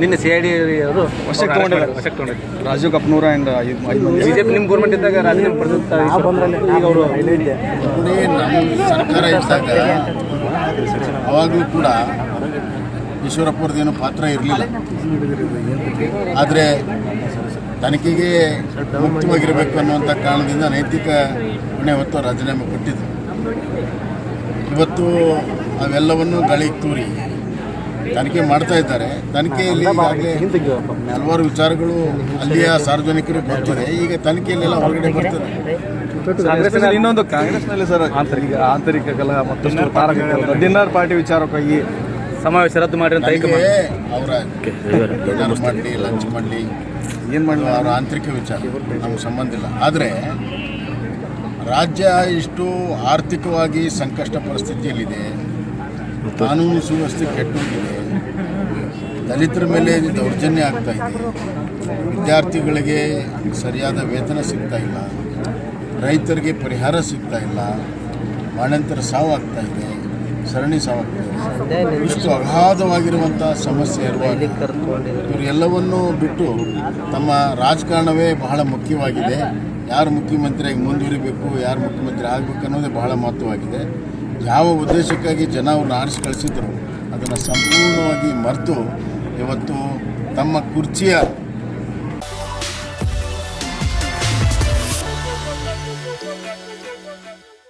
ನಿನ್ನೆ C I D ಅವರು ವಶಕ್ಕೆ ತಗೊಂಡಿದ್ದಾರೆ. ವಶಕ್ಕೆ ತಗೊಂಡಿದ್ದಾರೆ. ರಾಜೀವ್ ಕಪ್ನೂರ ಆ್ಯಂಡ್ ಬಿಜೆಪಿ ನಿಮ್ಮ ಗೌರ್ಮೆಂಟ್ ಇದ್ದಾಗ ರಾಜೀನಾಮೆ ಪಡೆದಿರ್ತಾರೆ ಈಗ ಅವರು ನೋಡಿ ನಮ್ಮ ಸರ್ಕಾರ ಇದ್ದಾಗ ಅವಾಗಲೂ ಕೂಡ ಈಶ್ವರಪ್ಪರದ್ದೇನು ಪಾತ್ರ ಇರಲಿಲ್ಲ. ಆದರೆ ತನಿಖೆಗೆ ಮುಕ್ತವಾಗಿರಬೇಕು ಅನ್ನುವಂಥ ಕಾರಣದಿಂದ ನೈತಿಕ ಹೊಣೆ ಹೊತ್ತು ರಾಜೀನಾಮೆ ಕೊಟ್ಟಿದ್ದು ಇವತ್ತು ಅವೆಲ್ಲವನ್ನು ಗಾಳಿಗೆ ತೂರಿ ತನಿಖೆ ಮಾಡ್ತಾ ಇದ್ದಾರೆ. ತನಿಖೆಯಲ್ಲಿ ಈಗಾಗಲೇ ಹಲವಾರು ವಿಚಾರಗಳು ಅಲ್ಲಿಯ ಸಾರ್ವಜನಿಕರು ಬರ್ತಾರೆ. ಈಗ ತನಿಖೆಯಲ್ಲೆಲ್ಲ ಹೊರಗಡೆ ಬರ್ತದೆ ಕಾಂಗ್ರೆಸ್ನಲ್ಲಿ ಇನ್ನೊಂದು ಕಾಂಗ್ರೆಸ್ನಲ್ಲಿ ಸರ್ ಆಂತರಿಕ ಆಂತರಿಕ ಕಲಹ ಮತ್ತು ಡಿನ್ನರ್ ಪಾರ್ಟಿ ವಿಚಾರಕ್ಕಾಗಿ ಸಮಾವೇಶ ರದ್ದು ಮಾಡಿ ಅಂತ ತನಿಖೆ ಅವರ ಮಾಡಲಿ ಲಂಚ್ ಮಾಡಲಿ ಏನು ಮಾಡಲಿ? ಅವರ ಆಂತರಿಕ ವಿಚಾರ ನಮ್ಗೆ ಸಂಬಂಧ ಇಲ್ಲ. ಆದರೆ ರಾಜ್ಯ ಇಷ್ಟು ಆರ್ಥಿಕವಾಗಿ ಸಂಕಷ್ಟ ಪರಿಸ್ಥಿತಿಯಲ್ಲಿದೆ. ಕಾನೂನು ಸುವ್ಯವಸ್ಥೆ ಕೆಟ್ಟೋಗಿದೆ. ದಲಿತರ ಮೇಲೆ ದೌರ್ಜನ್ಯ ಆಗ್ತಾ ಇದೆ. ವಿದ್ಯಾರ್ಥಿಗಳಿಗೆ ಸರಿಯಾದ ವೇತನ ಸಿಗ್ತಾ ಇಲ್ಲ. ರೈತರಿಗೆ ಪರಿಹಾರ ಸಿಗ್ತಾ ಇಲ್ಲ. ಮಾನಂತರ ಸಾವು ಆಗ್ತಾ ಇದೆ. ಸರಣಿ ಸಾವು ಆಗ್ತಾ ಇದೆ. ಇಷ್ಟು ಅಗಾಧವಾಗಿರುವಂಥ ಸಮಸ್ಯೆ ಇರುವಾಗ ಇವರೆಲ್ಲವನ್ನೂ ಬಿಟ್ಟು ತಮ್ಮ ರಾಜಕಾರಣವೇ ಬಹಳ ಮುಖ್ಯವಾಗಿದೆ. ಯಾರು ಮುಖ್ಯಮಂತ್ರಿಯಾಗಿ ಮುಂದುವರಿಬೇಕು, ಯಾರು ಮುಖ್ಯಮಂತ್ರಿ ಆಗಬೇಕು ಅನ್ನೋದೇ ಬಹಳ ಮಹತ್ವವಾಗಿದೆ. ಯಾವ ಉದ್ದೇಶಕ್ಕಾಗಿ ಜನ ಅವ್ರನ್ನ ಆರಿಸಿ ಕಳಿಸಿದ್ರು ಅದನ್ನು ಸಂಪೂರ್ಣವಾಗಿ ಮರೆತು ಇವತ್ತು ತಮ್ಮ ಕುರ್ಚಿಯ